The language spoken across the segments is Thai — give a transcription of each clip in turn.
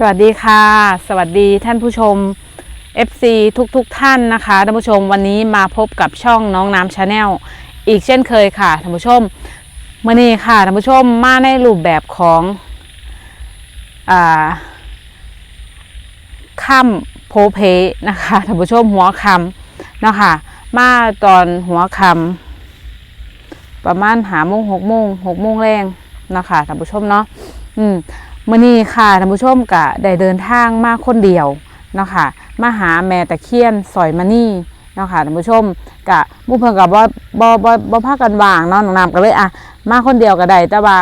สวัสดีค่ะ สวัสดีท่านผู้ชม FC ทุกๆทท่านนะคะท่านผู้ชมวันนี้มาพบกับช่องน้องน้ำชาแนลอีกเช่นเคยค่ะท่านผู้ชมมื่อนี้ค่ะท่านผู้ชมมาในรูปแบบของอค่ำโพเพนะคะท่านผู้ชมหัวคำเนาะคะมาตอนหัวคำประมาณหาโมงหกโมงหกโมงแรงนะคะท่านผู้ชมเนาะอืม มื่อนี้ค่ะท่านผู้ชมกะได้เดินทางมาคนเดียวเนาะค่ะมาหาแม่ตะเคียนสอยมานี่เนาะค่ะท่านผู้ชมกะมู่เพิ่นกับว่บ่บ่บ่พากันว่างเนาะน้องน้ำก็เลยอะมาคนเดียวก็ได้แต่ว่า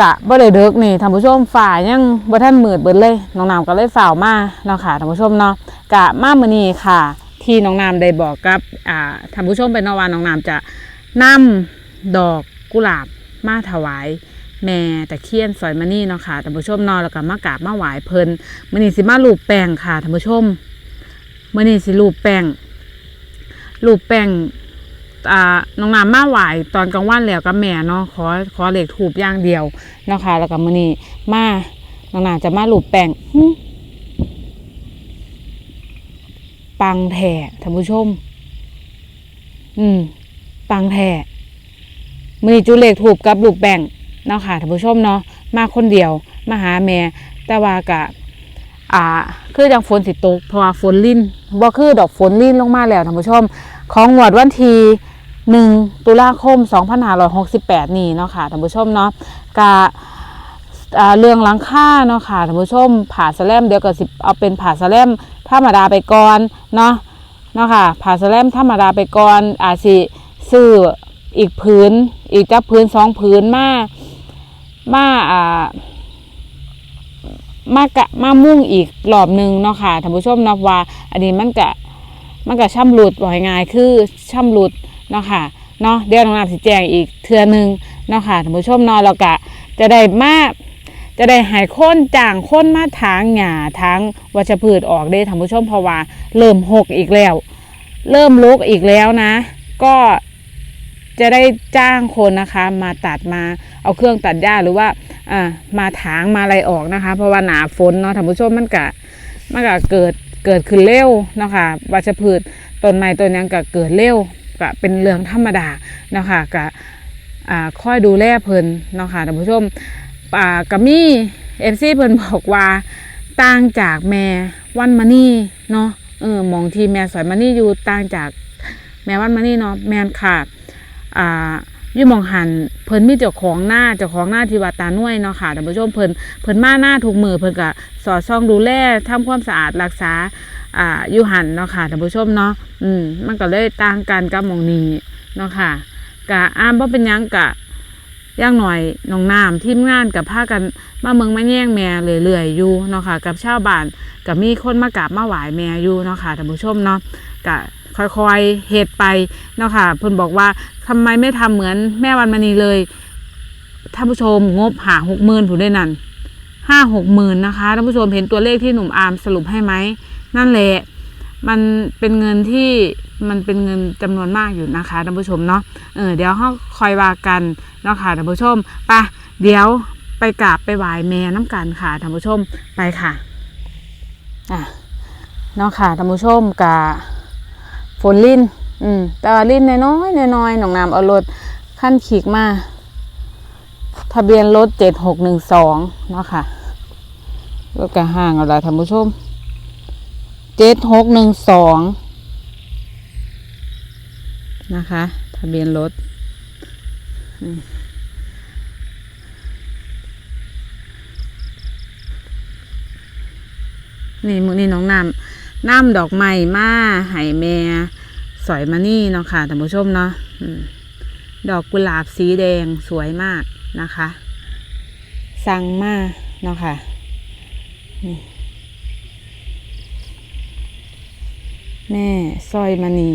กะบ่ได้เดึกนี่ท่านผู้ชมฝ่ายยังบ่ทันมืดเบิดเลยน้องน้ำก็เลยฝ่าวมาเนาะค่ะท่านผู้ชมเนาะกะมามื้อนี้ค่ะ ที่น้องน้ำได้บอกกับอ่าท่านผู้ชมเป็นนวาน้องน้ำจะนำดอกกุหลาบมาถวาย แม่แตะเคียนสอยมานี่เนาะค่ะท่านผู้ชมนอนแล้วก็มากราบมาไหวเพลินมื้อนี้สิมาลูบแป้งค่ะท่านผู้ชมมื้อนี้สิลูบแป้งลูบแป้งอ่าน้องน้ำมาไหวตอนกลางวันแล้วกับแม่เนาะขอขอเหล็กถูบย่างเดียวเนาะค่ะแล้วก็มื้อนี้มาน้องน้ำจะมาลูบแป้งหึปังแท้ท่านผู้ชม อืม ปังแท้มือนี้จุเลขถูบกับลูกแป้ง เนาะค่ะท่านผู้ชมเนาะมาคนเดียวมาหาแม่แต่ว่ากะอ่าคือจังฝนสิตกเพราะว่าฝนลิ่นบ่คือดอกฝนลิ่นลงมาแล้วท่านผู้ชม ของงวดวันที่หนึ่งตุลาคม 2568 นี่เนาะค่ะท่านผู้ชมเนาะกะเรื่องหลังค่าเนาะค่ะท่านผู้ชมผ่าสแลมเดี๋ยวก็สิเอาเป็นผ่าสแลมธรรมดาไปก่อนเนาะเนาะค่ะผ่าสแลมธรรมดาไปก่อนอาจสิซื้ออีกผืนอีกจักผืนสองผืนมา มาอ่ามากะมามุ่งอีกรอบหนึ่งเนาะค่ะท่านผู้ชมนาะว่า อันนี้มันกะมันกะช่ำหลุดว่าง่ายคือช่ำหลุดเนาะค่ะเนาะเดี๋ยวน้องน้ำสิแจงอีกเทือหนึ่งเนาะค่ะท่านผู้ชมเนาะแล้วกะจะได้มาจะได้หายค้นจ่างค้นมาทางหญ้าทางวัชพืชออกได้ท่านผู้ชมเพราะว่าเริ่มหกอีกแล้ว เริ่มลุกอีกแล้วนะ ก็ จะได้จ้างคนนะคะมาตัดมาเอาเครื่องตัดหญ้าหรือว่าอ่ามาถางมาอะไรออกนะคะ เพราะว่าหนาฝนเนาะท่านผู้ชมมันกะมันกะเกิดเกิดขึ้นเร็วเนาะคะวัชพืชต้นไม้ต้นหยังกะเกิดเร็วกะเป็นเรื่องธรรมดาเนาะคะกะอ่าค่อยดูแลเพลินเนาะค่ะท่านผู้ชมอ่ากะมี่เอฟซีเพิ่นบอกว่าต่างจากแม่วันมานี่เนาะเออมองที่แม่สอยมานี่อยู่ต่างจากแม่วันมานี่เนาะแม่นค่ะ อ่ายู่มองหันเพิ่นมีเจ้าของหน้าเจ้าของหน้าที่วัดตาหน่วยเนาะค่ะท่านผู้ชมเพิ่นเพิ่นมาหน้าทุกมือเพิ่นก็สอดส่องดูแลทำความสะอาดรักษาอ่าอยู่หันเนาะค่ะท่านผู้ชมเนาะอืมมันก็เลยต่างกันกับมองนี้เนาะค่ะกะอ้ามบ่เป็นหยังกะย่างหน่อยน้องน้ำทีมงานกับพากันมาเมืองมาแย่งแม่เรื่อยๆอยู่เนาะค่ะกับชาวบ้านกับมีคนมากราบมาไหว้แม่อยู่เนาะค่ะท่านผู้ชมเนาะกะค่อยๆเหตุไปเนาะค่ะเพิ่นบอกว่า ทำไมไม่ทำเหมือนแม่วันมณีเลยท่านผู้ชมงบหาหกหมื่นผู้ได้นั่นห้าหกหมื่นนะคะท่านผู้ชมเห็นตัวเลขที่หนุ่มอาร์มสรุปให้ไหมนั่นแหละมันเป็นเงินที่มันเป็นเงินจำนวนมากอยู่นะคะท่านผู้ชมเนาะเออเดี๋ยวเขาคอยว่ากันเนาะค่ะท่านผู้ชมไปะเดี๋ยวไปกราบไปไหว้แม่น้ำกันค่ะท่านผู้ชมไปค่ะอะเนาะค่ะท่านผู้ชมกะฝนลิ้น อืมแต่ว่าลิ้นน้อยน้อยหนองน้ำเอารถขั้นขีกมาทะเบียนรถเจ็ดหกหนึ่งสองเนาะค่ะรถกระห่างเอาละท่านผู้ชมเจ็ดหกหนึ่งสองนะคะ ทะเบียนรถนี่มือนี่น้องน้ำน้ำดอกไม้มาให้แม่ สอยมานี่เนาะค่ะท่านผู้ชมเนาะดอกกุหลาบสีแดงสวยมากนะคะ สั่งมาเนาะค่ะนี่แม่สร้อยมานี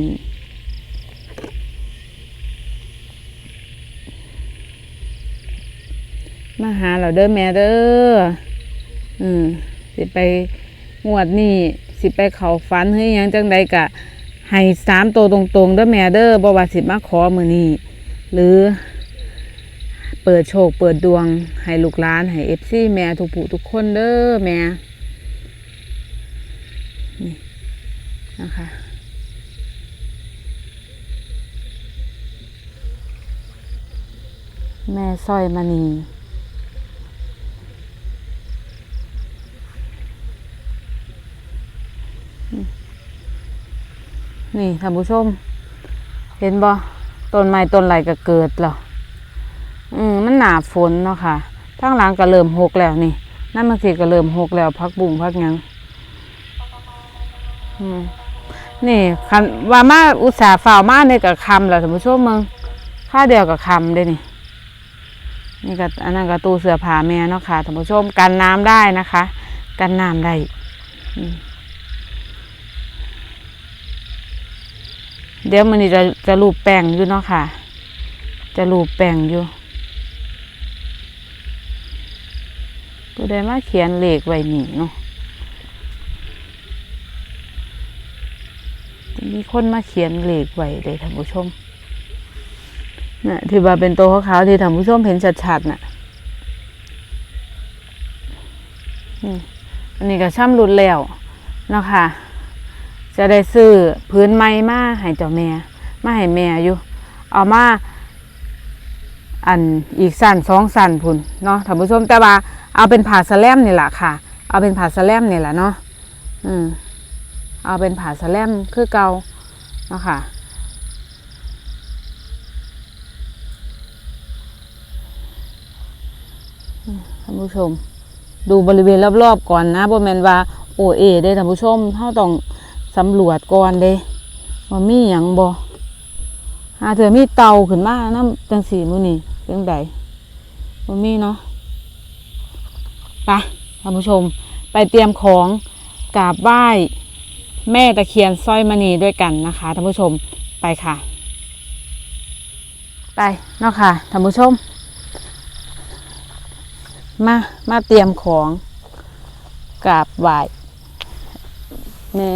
มาหาเราเด้อแม่เด้ออืมสิไปงวดนี่สิไปเขาฟันเฮ้ยยังจังใดกะ ให้สามตัวตรงๆเด้อแม่เด้อบ่ว่าสิมาขอมือนี้หรือ เปิดโชคเปิดดวง ให้ลูกหลาน ให้เอฟซีแม่ทุกผู้ทุกคนเด้อแม่นี่นะคะแม่สร้อยมณี นี่ท่านผู้ชม เห็นบ่ต้นไม้ต้นไหลก็เกิดแล้วอืมมันหนาฝนเนาะค่ะทางหลังก็เริ่มหกแล้วนี่นั่นมันสิก็เริ่มหกแล้วพักบุ้งพักยังอืมนี่คันว่ามาอุตสาห์ฝ่าวมาในกับคำแล้วท่านผู้ชมมึงค่าเดียวกับคำเด้นี่นี่ก็อันนั้นก็ตู้เสื้อผ้าแม่เนาะค่ะท่านผู้ชมกันน้ำได้นะคะ กันน้ำได้อืม เดี๋ยวมันนี่จะจะรูปแป้งอยู่เนาะค่ะ จะรูปแป้งอยู่ตัวใดมาเขียนเลขไว้นี่เนาะมีคนมาเขียนเลขไว้เลยท่านผู้ชมน่ะที่ว่าเป็นตัวขาวๆที่ท่านผู้ชมเห็นชัดๆน่ะอืมอันนี้ก็ช่ำรุดแล้วเนาะค่ะ จะได้ซื้อพื้นไม้มาให้เจ้าแม่มาให้แม่อยู่เอามาอันอีกสั่นสองสั่นพุ่นเนาะท่านผู้ชมแต่ว่าเอาเป็นผ่าสแลมนี่แหละค่ะ เอาเป็นผ่าสแลมนี่แหละเนาะอืมเอาเป็นผ่าสแลมคือเก่าเนาะค่ะท่านผู้ชม ดูบริเวณรอบๆก่อนนะบ่แมนว่าโอเอได้ท่านผู้ชมเฮาต้อง สำรวจก่อนเด้ว่ามีหยังบ่หาเถอมีเตาขึ้นมาน้ำจังสีมือนี้จังใดบ่มีเนาะไปท่านผู้ชมไปเตรียมของกราบไหว้แม่ตะเคียนสร้อยมณีด้วยกันนะคะท่านผู้ชมไปค่ะ ไปเนาะค่ะท่านผู้ชม มามาเตรียมของกราบไหว้แม่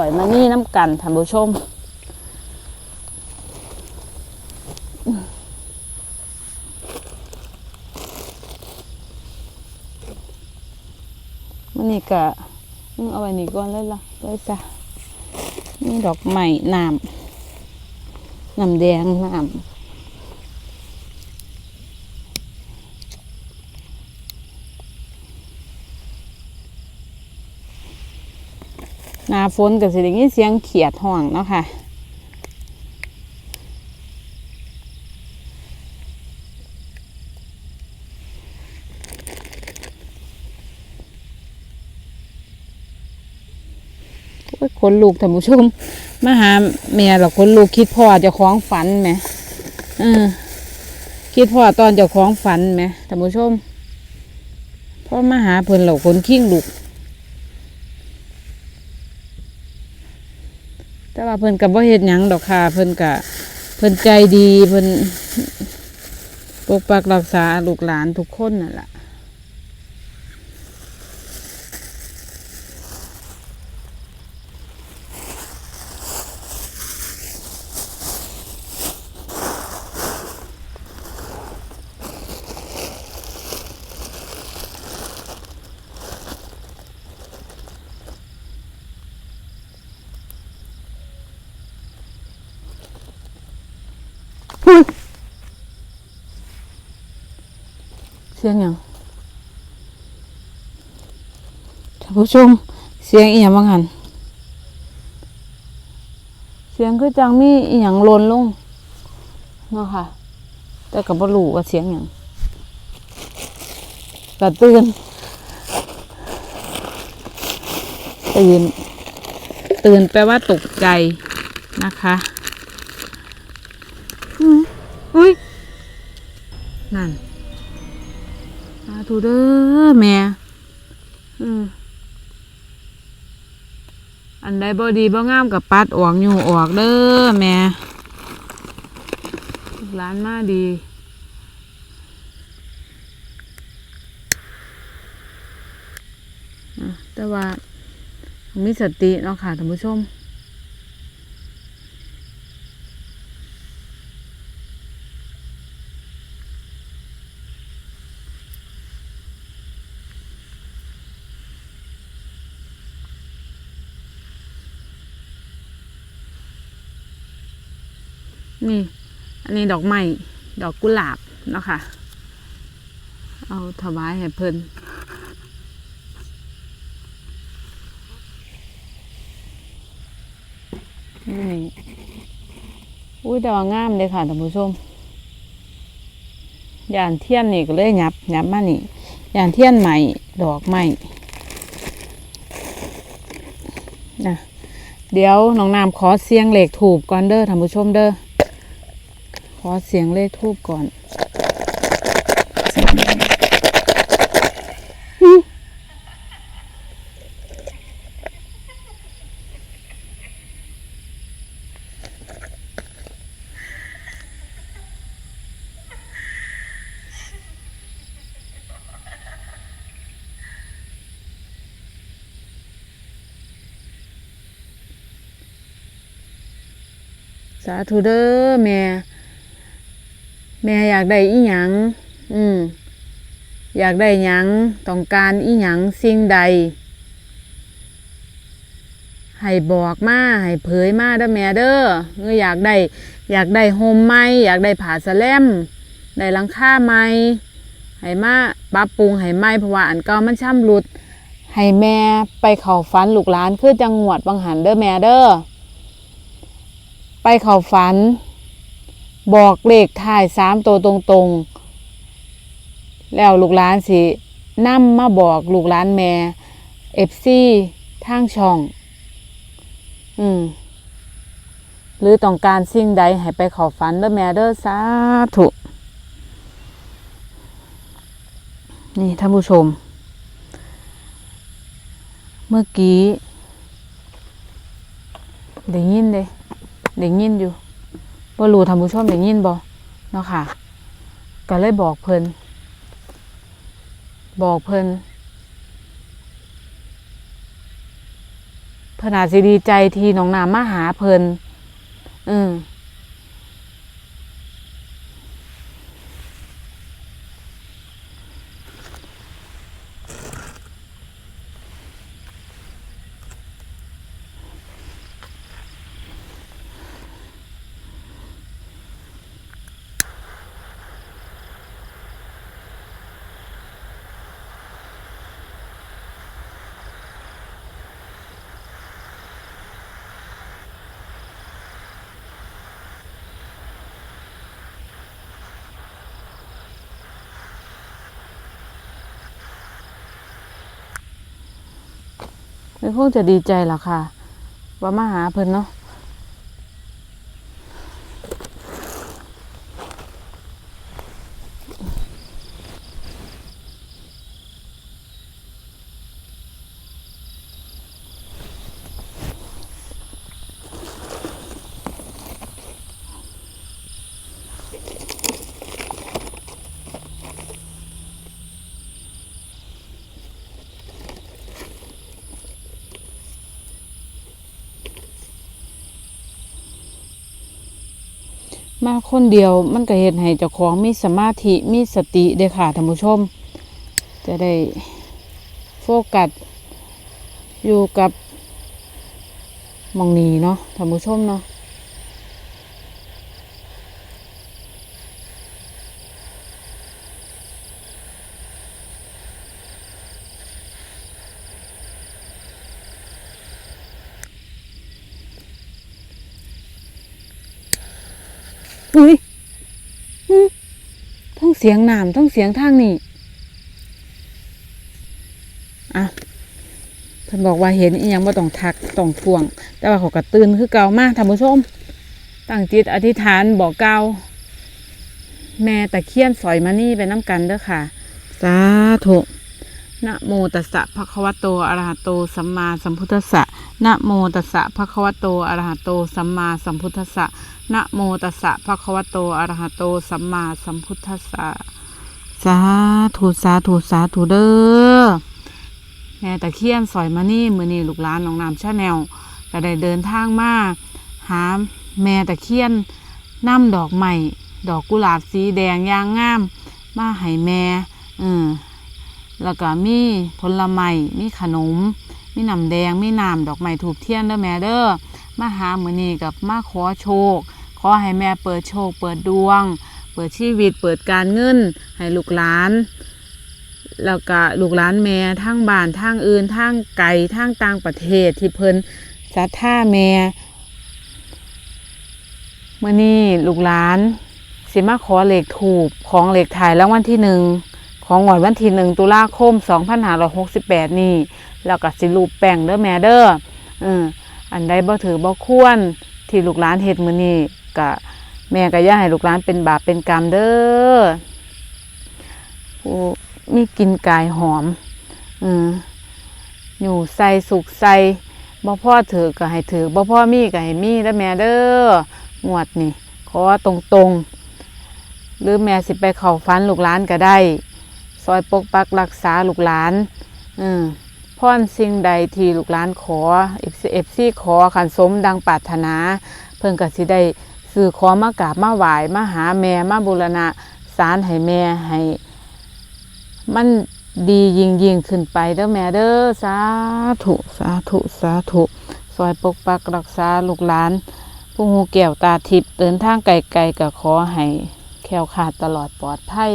สอยมานี่น้ำกันท่านผู้ชมมันนี่กะเอาไว้นี่ก่อนเลยล่ะเลยจ้ะนี่ดอกไม้น้ำน้ำแดงน้ำ หนา ฝนกับสิได้ยินเสียงเขียดห้องเนาะค่ะโอ้ยขนลูกท่านผู้ชมมาหาแม่หรอกขนลูกคิดพ่อจะคล้องฝันไหมเออคิดพ่อตอนจะคล้องฝันไหมท่านผู้ชมพ่อมาหาเพิ่นเหล่าคนขิ้งลูก แต่ว่าเพิ่นกับว่าเห็ดหยังดอกค่ะเพิ่นกะเพิ่นใจดีเพิ่นปกปักรักษาลูกหลานทุกคนนั่นแหละ สียงยังท่านผู้ชมเสียงอีหยังบ้างหันเสียงคือจังมีอีหยังลนลงเนาะค่ะ แต่ก็บ่รู้ว่าเสียงยังก็ตื่นตื่นตื่นแปลว่าตกใจนะคะ ธุเด้อแม่อืมอันใดบ่ดีบ่งามกับปัดออกอยู่ออกเด้อแม่ลูกหลานมาดีแต่ว่ามีสติเนาะค่ะท่านผู้ชม นี่ อันนี้ดอกไม้ดอกกุหลาบเนาะค่ะ เอาถวายให้เพิ่นนี่อุ้ยดอกงามเลยค่ะท่านผู้ชมยานเทียนนี่ก็เลยยับยับมานี่ยานเทียนใหม่ดอกใหม่นะเดี๋ยวน้องน้ำขอเสียงเหล็กถูกก่อนเด้อท่านผู้ชมเด้อ อเสียงเลขทูบก่อนสาธุเด้อแม่ แม่อยากได้อีหยังอืมอยากได้หยังต้องการอีหยังสิ่งใด ให้บอกมาให้เผยมาเด้อแม่เด้อเมื่ออยากได้ อยากได้โฮมไหมอยากได้ผาสแลมได้หลังคาไหมให้มาปรับปรุงให้ไหมเพราะว่าอันเก่ามันช่ำรุดให้แม่ไปเข้าฝันลูกหลานคือจังหวัดบางหันเด้อแม่เด้อไปเข้าฝัน บอกเลขถ่ายสามตัวตรงๆ แล้วลูกหลานสินำมาบอกลูกหลานแม่เอฟซีทางช่อง อืมหรือต้องการสิ่งใดให้ไปขอฝันเด้อแม่เด้อสาธุนี่ท่านผู้ชม เมื่อกี้ได้ยินเด้ได้ยินอยู่ บ่รู้ท่านผู้ชมได้ยินบ่เนาะค่ะ ก็เลยบอกเพิ่นบอกเพิ่นเพิ่นอาจสิดีใจที่น้องน้ำมาหาเพิ่นอืม เพิ่นคงจะดีใจล่ะค่ะ ว่ามาหาเพิ่นเนาะ มาคนเดียวมันก็เห็นให้เจ้าของมีสมาธิมีสติเด้ค่ะท่านผู้ชม จะได้โฟกัสอยู่กับมองนี้เนาะท่านผู้ชมเนาะ อุ้ยอืมทั้งเสียงน้ำทั้งเสียงทางนี่อะเพิ่นบอกว่าเห็นอีหยังบ่ต้องทักต้องทวง แต่ว่าเขาก็ตื่นคือเก่ามากท่านผู้ชมตั้งจิตอธิษฐานบอกเก่าแม่ตะเคียนสอยมานี่ไปน้ำกันเด้อค่ะ สาธุนะโมตัสสะภะคะวะโตอะระหะโตสัมมาสัมพุทธัสสะนะโมตัสสะภะคะวะโตอะระหะโตสัมมาสัมพุทธัสสะ นะโมตัสสะภะคะวะโตอะระหะโต สัมมาสัมพุทธัสสะสาธุสาธุสาธุเด้อแม่ตะเคียนสอยมานี่มือนี่ลูกหลานน้องน้ำชาแนลก็ได้เดินทางมาหาแม่ตะเคียนนำดอกใหม่ดอกกุหลาบสีแดงยางงาม มาให้แม่เออแล้วก็มีผลไม้มีขนม มีน้ำแดงมีน้ำดอกไม้ถูกเทียนเด้อแม่เด้อมาหามือนี้กับมาขอโชค ออให้แม่เปิดโชค เปิดดวง เปิดชีวิต เปิดการเงิน ให้ลูกหลาน แล้วก็ลูกหลานแม่ทางบ้านทางอื่นทางไกลทางต่างประเทศที่เพิ่นศรัทธาแม่เมื่อนี้ลูกหลาน สิมาขอเหลขถูกของเหลขถ่ายรางวัลที่หนึ่งของงวดวันที่หนึ่งตุลาคม2568นี่แล้วก็สิรูปแป้งเด้อแม่เด้ออออันใดบ่ถือบ่ควรที่ลูกหลานเฮ็ดมื้อนี้ ก็แม่ก็ย่าให้ลูกหลานเป็นบาปเป็นกรรมเด้อผู้มีกินกายหอมอือยู่ใส่สุกใส่บ่พ่อถือก็ให้ถือบ่พ่อมีก็ให้มีเด้อแม่เด้องวดนี่ขอตรงๆหรือแม่สิไปเข้าฝันลูกหลานก็ได้ ซอยปกปักรักษาลูกหลานอืมพรสิ่งใดที่ลูกหลานขอเอฟซีขอขันสมดังปรารถนา เพิ่นก็สิได้ ซื้อขอมากราบมาไหว้มาหาแม่มาบูรณะสารให้แม่ให้ มันดียิ่งยิ่งขึ้นไปเด้อแม่เด้อสาธุสาธุสาธุซอยปกปักรักษาลูกหลานผู้หูแก้วตาทิพย์เดินทางไกลๆก็ขอให้แควคลาดตลอดปลอดภัย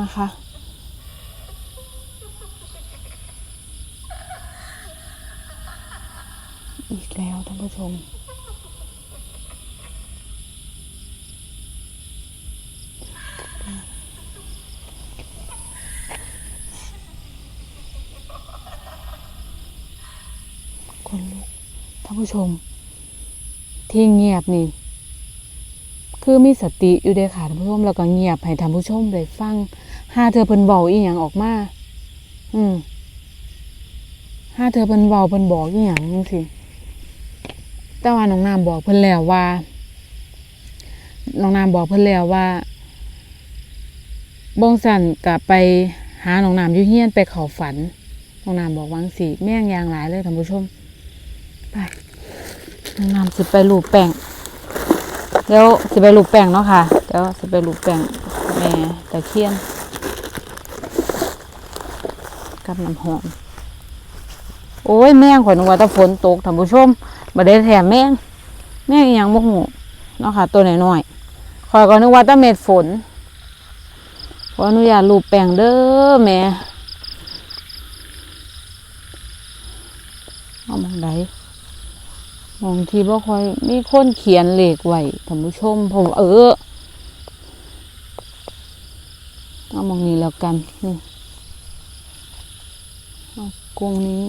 นะคะ อีกแล้วท่านผู้ชม คนลุกท่านผู้ชม ที่เงียบนี่ คือมีสติอยู่เด้ค่ะท่านผู้ชม แล้วก็เงียบให้ท่านผู้ชมได้ฟังห้าเธอเพิ่นเบาอีหยังออกมา อืมห้าเธอเพิ่นเบาเพิ่นบอกอีหยังจังซี่ แต่ว่าน้องนามบอกเพิ่นแล้วว่า น้องนามบอกเพิ่นแล้วว่าบองสันกะไปหาน้องนามอยู่เฮียนไปเขาฝัน น้องนามบอกวังสิแม่งยางหลายเลยท่านผู้ชม ไป น้องนามสิไปรูปแป้งเดี๋ยวสิไปรูปแป้งเนาะค่ะ เดี๋ยวสิไปรูปแป้งแม่ตะเคียนกับน้ำหอม โอ้ยแม่งขอนว่าแตะฝนตกท่านผู้ชม บ่ได้แถมแมงแมงอีหยังบ่ฮู้เนาะค่ะ ตัวน้อยๆข่อยก็นึกว่าตะเม็ดฝนขออนุญาตรูปแป้งเด้อแม่เอามองใดมองที่บ่ค่อยมีคนเขียนเลขไว้ท่านผู้ชมผมเออเอามองนี้แล้วกันนี่เอากรงนี้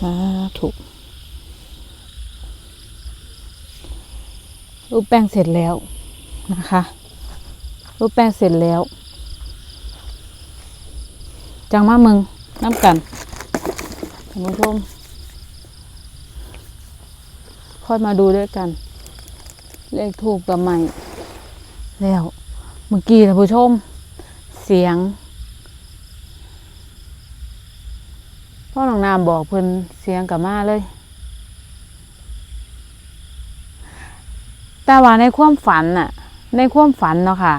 สาธุรูปแป้งเสร็จแล้วนะคะ รูปแป้งเสร็จแล้ว จังมามึงน้ำกันท่านผู้ชมค่อยมาดูด้วยกัน เลขถูกกับใหม่แล้วเมื่อกี้ท่านผู้ชม เสียง พ่อห นองนามบอกเพิ่นเสียงกับมาเลย แต่ว่าในความฝันน่ะ ในความฝันเนาะค่ะ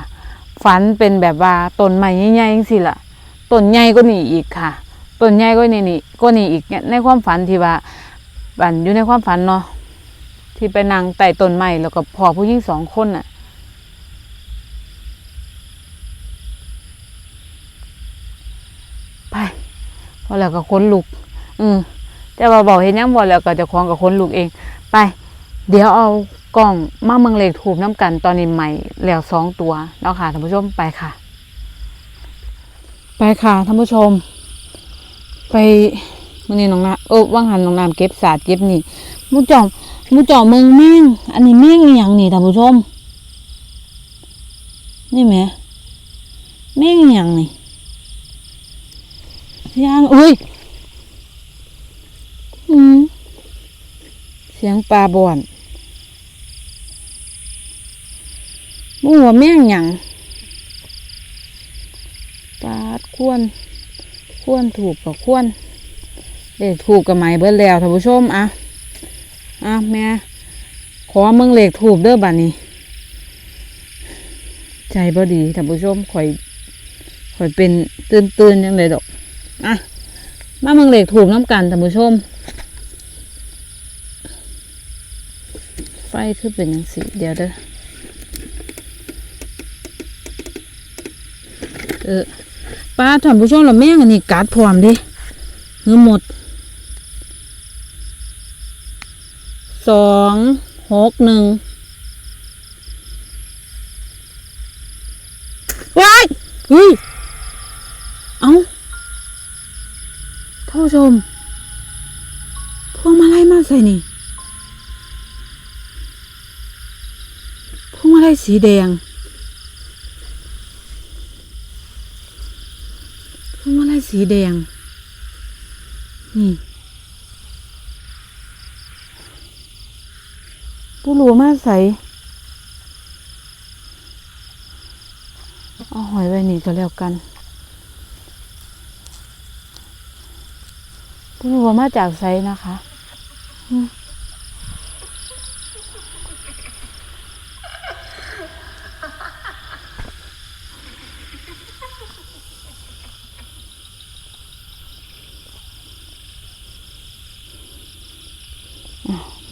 ฝันเป็นแบบว่าต้นไม้ใหญ่ๆจังซี่ล่ะต้นใหญ่ก็นี่อีกค่ะต้นใหญ่ก็นี่นี่ก็นี่อีกเนี่ยในความฝันที่ว่าบันอยู่ในความฝันเนาะที่ไปนั่งใต้ต้นไม้แล้วก็พอผู้หญิงสองคนน่ะไปพอแล้วก็ค้นลุก อืมแต่ว่าบอกเห็นยังบอกแล้วก็จะคล้องกับคนลุกเอง ไป เดี๋ยวเอากล้องมาเมืองเหล็กถูกน้ำกันตอนนี้ใหม่แล้วสองตัวเนาะค่ะท่านผู้ชมไปค่ะ ไปค่ะท่านผู้ชม ไปมื่อนี้น้องนาเออว่างหันน้องน้ำเก็บสาดเก็บนี่มูจอมมูจอมเมืองแม่งอันนี้แม่งอหย่างนี่ท่านผู้ชม นี่แหมแม่งอหย่างนี่ยางอุ้ย เสียงปลาบ่อนมูว่าแม่งหยังปลาดควรควรถูกกับควรเด็กถูกกับไหมเบิดแล้วท่านผู้ชมอะอะแม่ขอมึงเหล็กถูกเด้อบัดนี้ ใจบ่ดีท่านผู้ชมข่อยข่อยเป็นตื่นตื่นยังไงดอกอะมามึงเหล็กถูกน้ำกันท่านผู้ชม ไฟคือเป็นยังสีเดี๋ยวเด้อเออป้าท่านผู้ชมเราแม่งอันนี้กัดพร้อมดิเงือหมดสองหกหนึ่งว้ายเฮ้ยเอาท่านผู้ชมพวงมาลัยมาใส่นี่ สีแดงพวงมาลัยสีแดง นี่ผู้รู้มาใส่เอาหอยไว้นี่ก็แล้วกันผู้รู้ว่ามาจากไซนะคะ อืม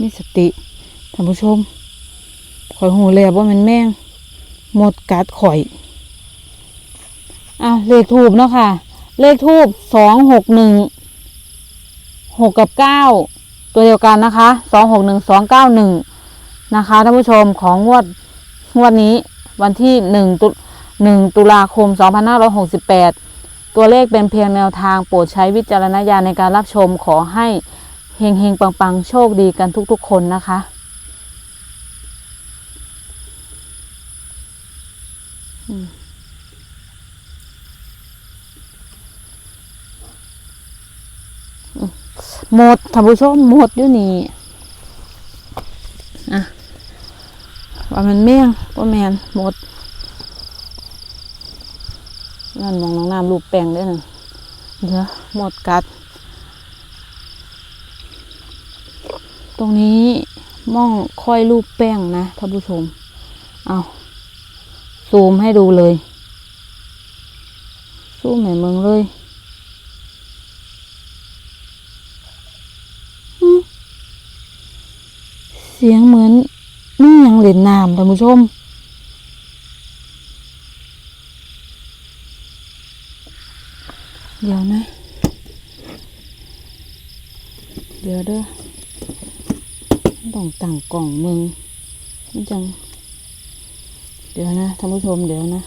มีส ติท่านผู้ชมข่อยหูแล้วว่ามันแม่งหมดกัดข่อยอะเลขทูบเนาะค่ะ เลขทูบสองหกหนึ่งหกกับเก้าตัวเดียวกันนะคะสองหกหนึ่งสองเก้าหนึ่งนะคะท่านผู้ชมของงวดงวดนี้วันที่หนึ่งตุหนึ่งตุลาคมสองพันห้าร้อยหกสิบแปดตัวเลขเป็นเพียงแนวทางโปรดใช้วิจารณญาณในการรับชมขอให้ เฮงเฮงปังปังๆ โชคดีกันทุกๆคนนะคะ หมดท่านผู้ชมหมดอยู่นี่อะว่ามันเมี่ยงว่าแมนหมด นั่นมองน้องน้ำรูปแป้งด้วยนะเดี๋ยวหมดกัด ตรงนี้ม่องค่อยรูปแป้งนะท่านผู้ชม เอาซูมให้ดูเลย ซูมให้เมืองเลยเสียงเหมือนนี่ยังเล่นน้ำท่านผู้ชม เดี๋ยวนะ เดี๋ยวเด้อ ต้องตั้งกล่องมึงมันจัง เดี๋ยวนะท่านผู้ชมเดี๋ยวนะ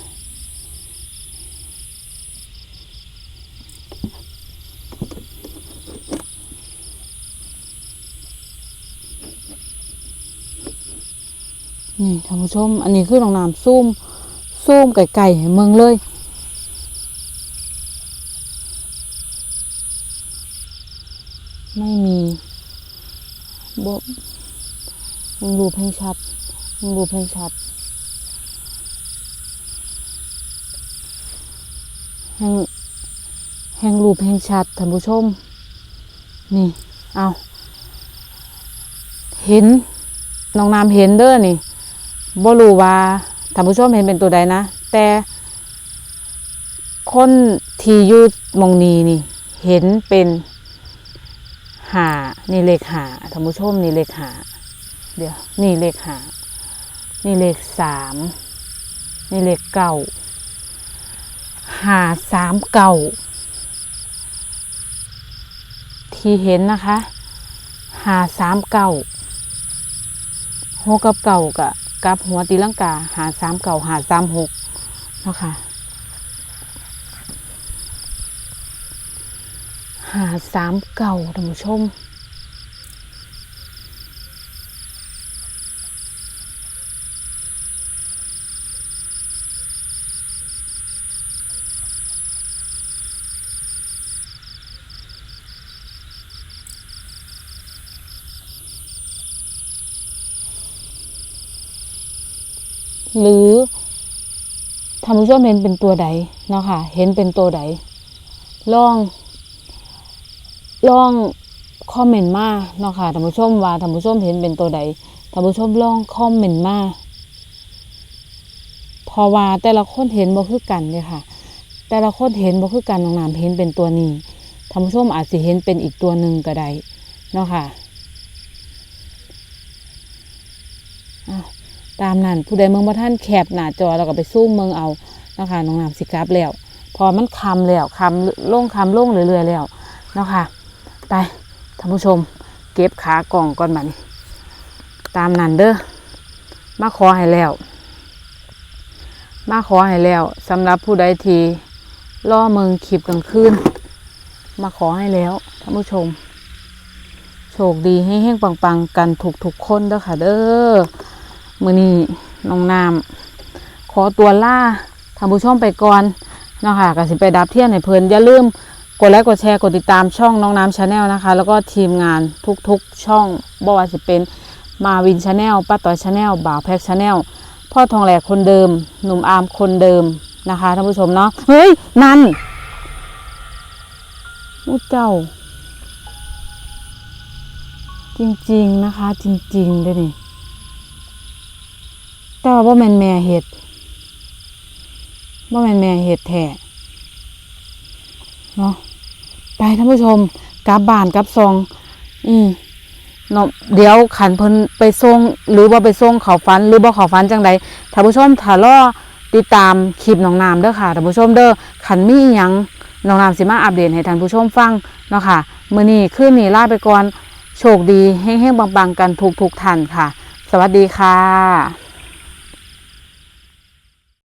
นี่ท่านผู้ชม อันนี้คือลองน้ำซูมซูมไก่ๆให้เมืองเลย ไม่มีบ มึงดูเพลงชัด มึงดูเพลงชัด แห่งแห่งรูปแห่งชัดท่านผู้ชม นี่ เอาเห็น น้องน้ำเห็นเด้อนี่บ่รู้ว่าท่านผู้ชมเห็นเป็นตัวใดนะ แต่คนที่ยู่หมองนีนี่ เห็นเป็นหานี่เลขหาท่านผู้ชมนี่เลขหา เดี๋ยวนี่เลขหานี่เลขสามนี่เลขเก้าหาสามเก้าที่เห็นนะคะหาสามเก้าหกกับเก่ากะกับหัวตีลังกาหาสามเก่าหาสามหกเนาะค่ะหาสามเก่าท่านผู้ชม หรือท่านผู้ชมเห็นเป็นตัวใดเนาะค่ะ เห็นเป็นตัวใดลองลองคอมเมนต์มาเนาะค่ะท่านผู้ชมว่าท่านผู้ชมเห็นเป็นตัวใดท่านผู้ชมลองคอมเมนต์มาเพอว่าแต่ละคนเห็นบ่คือกันเลยค่ะ แต่ละคนเห็นบ่คือกันน้องน้ำเห็นเป็นตัวนี้ท่านผู้ชมอาจสิเห็นเป็นอีกตัวหนึ่งก็ได้เนาะค่ะอ้าว ตามนั้นผู้ใดเมืองบ่ท่านแคปหน้าจอแล้วก็ไปซูมเมืองเอานะคะน้องน้ำสิกลับแล้ว พอมันคำแล้วคำลงคำลงเรื่อยๆแล้วเนาะค่ะไปท่านผู้ชม เก็บขากล่องก่อนบัดนี้ ตามนั้นเด้อมาขอให้แล้ว มาขอให้แล้วสำหรับผู้ใดที่ล่อเมืองขีบกลางคืนมาขอให้แล้วท่านผู้ชม โชคดีให้เฮงปังๆ กันทุกๆคนเด้อค่ะเด้อ มือนี้น้องน้ำขอตัวล่าท่านผู้ชมไปก่อนเนาะค่ะก็สิไปดับเทียนให้เพลินอย่าลืมกดไลค์กดแชร์กดติดตามช่องน้องน้ำชาแนลนะคะ แล้วก็ทีมงานทุกๆช่องบ่ว่าจะเป็นมาวินชาแนลป้าต่อยชาแนลบ่าวแพ็กชาแนลพ่อทองแหลกคนเดิม หนุ่มอาร์มคนเดิมนะคะท่านผู้ชมเนาะเฮ้ย นันมูเจ้า จริง ๆ นะคะ จริงๆเลยนี่ แต่ว่าบ่แม่นแม่เห็ดบ่แม่นแม่เห็ดแท้เนาะไปท่านผู้ชมกลับบ้านกลับซอง อืมเนาะเดี๋ยวขันเพิ่นไปส่งหรือว่าไปส่งเขาฟัน หรือบ่เขาฟันจังใดท่านผู้ชมถ้ารอติดตามคลิปน้องน้ำเด้อค่ะท่านผู้ชมเด้อขันมีหยังน้องน้ำสิมาอัปเดตให้ท่านผู้ชมฟังเนาะค่ะมื้อนี้คืนนี้ลาไปก่อนโชคดีเฮงๆปังๆกันทุกๆท่านค่ะ สวัสดีค่ะ